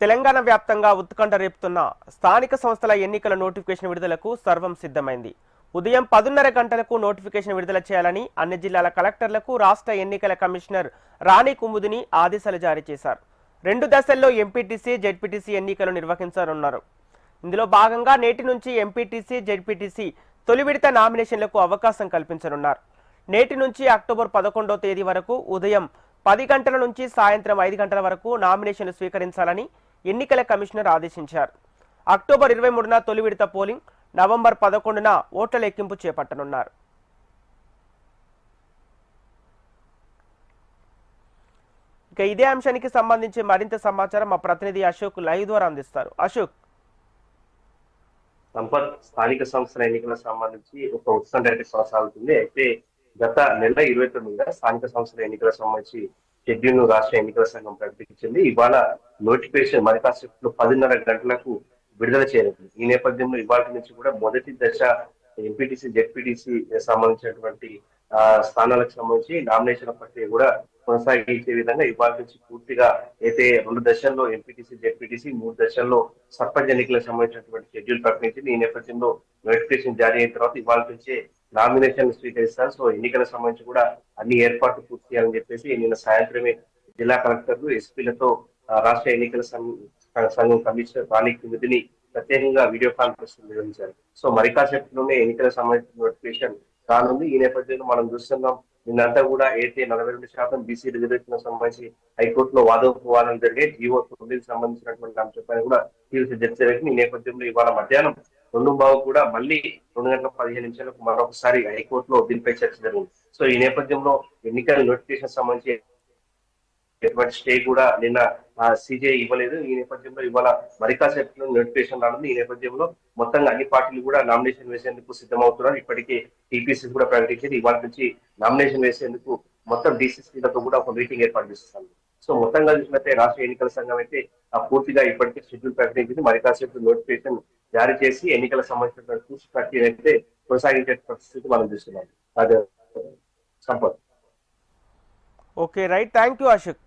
తెలంగాణ వ్యాప్తంగా ఉత్కంఠ రేపుతున్న స్థానిక సంస్థల ఎన్నికల నోటిఫికేషన్ విడుదలకు సర్వం సిద్ధమైంది. ఉదయం పదున్నర గంటలకు నోటిఫికేషన్ విడుదల చేయాలని అన్ని జిల్లాల కలెక్టర్లకు రాష్ట్ర ఎన్నికల కమిషనర్ రాణి కుముదిని ఆదేశాలు జారీ చేశారు. రెండు దశల్లో ఎంపీటీసీ జెడ్పీటీసీ ఎన్నికలు నిర్వహించనున్నారు. ఇందులో భాగంగా నేటి నుంచి ఎంపీటీసీ జెడ్పీటీసీ తొలి విడత నామినేషన్లకు అవకాశం కల్పించనున్నారు. నేటి నుంచి అక్టోబర్ పదకొండో తేదీ వరకు ఉదయం పది గంటల నుంచి సాయంత్రం ఐదు గంటల వరకు నామినేషన్లు స్వీకరించాలని ఎన్నికల కమిషనర్ ఆదేశించారు. అక్టోబర్ ఇరవై మూడున తొలి విడత పోలింగ్ నవంబర్ పదకొండున ఓట్ల లెక్కింపు చేపట్టనున్నారు. ఇక ఇదే అంశానికి సంబంధించి మరింత సమాచారం మా ప్రతినిధి అశోక్ లైవ్ ద్వారా అందిస్తారు. అశోక్. సంపత్ స్థానిక సంస్థల ఎన్నికల సంబంధించి ఒక ఉత్సవం అయితే కొనసాగుతుంది అయితే గత నెల ఇరవై తొమ్మిదిగా స్థానిక సంస్థల ఎన్నికల సంబంధించి షెడ్యూల్ను రాష్ట్ర ఎన్నికల సంఘం ప్రకటించింది. ఇవాళ నోటిఫికేషన్ మరి కాసేపు పదిన్నర గంటలకు విడుదల చేయనుంది ఈ నేపథ్యంలో ఇవాళ నుంచి కూడా మొదటి దశ ఎంపీటీసీ జెడ్పీటీసీ సంబంధించినటువంటి స్థానాలకు సంబంధించి నామినేషన్ ప్రక్రియ కూడా కొనసాగించే విధంగా ఇవాళ నుంచి పూర్తిగా అయితే రెండు దశల్లో ఎంపీటీసీ జెడ్పీటీసీ మూడు దశల్లో సర్పంచ్ ఎన్నికలకు సంబంధించినటువంటి షెడ్యూల్ ప్రకటించింది. ఈ నేపథ్యంలో నోటిఫికేషన్ జారీ అయిన తర్వాత ఇవాళ నుంచే నామినేషన్ స్వీకరిస్తారు. సో ఎన్నికల సంబంధించి కూడా అన్ని ఏర్పాట్లు పూర్తి చేయాలని చెప్పేసి నిన్న సాయంత్రమే జిల్లా కలెక్టర్లు ఎస్పీలతో రాష్ట్ర ఎన్నికల సంఘం కమిషనర్ రాణి నిధిని ప్రత్యేకంగా వీడియో కాన్ఫరెన్స్ నిర్వహించారు. సో మరి కాసేపట్లోనే ఎన్నికల సంబంధించిన నోటిఫికేషన్ రానుంది. ఈ నేపథ్యంలో మనం చూస్తున్నాం నిన్నంతా కూడా అయితే నలభై రెండు శాతం బీసీ రిజర్వేషన్ సంబంధించి హైకోర్టులో వాదోపవాదం జరిగే జీవో తొమ్మిదికి సంబంధించినటువంటి అంశంపైన కూడా తీర్చి చర్చ జరిగింది. ఈ నేపథ్యంలో ఇవాళ మధ్యాహ్నం రెండు బాబు కూడా మళ్ళీ రెండు గంటల పదిహేను నిమిషాలకు మరొకసారి హైకోర్టులో దీనిపై చర్చ జరిగింది. సో ఈ నేపథ్యంలో ఎన్నికల నోటిఫికేషన్ సంబంధించి ఎటువంటి స్టే కూడా నిన్న సిజే ఇవ్వలేదు. ఈ నేపథ్యంలో ఇవాళ మరికా కాసేపు నోటిఫికేషన్ రానుంది. ఈ నేపథ్యంలో మొత్తంగా అన్ని పార్టీలు కూడా నామినేషన్ వేసేందుకు సిద్ధమవుతున్నారు. ఇప్పటికే టీపీసీ కూడా ప్రకటించింది. ఇవాళ నుంచి నామినేషన్ వేసేందుకు మొత్తం డీసీసీలతో కూడా ఒక మీటింగ్ ఏర్పాటు చేస్తాను సో మొత్తంగా చూసినట్టే రాష్ట్ర ఎన్నికల సంఘం అయితే ఆ పూర్తిగా ఇప్పటికే షెడ్యూల్ ప్రకటించింది మరి కాసేపు నోటిఫికేషన్ జారీ చేసి ఎన్నికల సంబంధించిన పూర్తి ప్రక్రియ అయితే కొనసాగించే పరిస్థితి మనం చూస్తున్నాం. అదే Sampath. Okay right thank you Ashok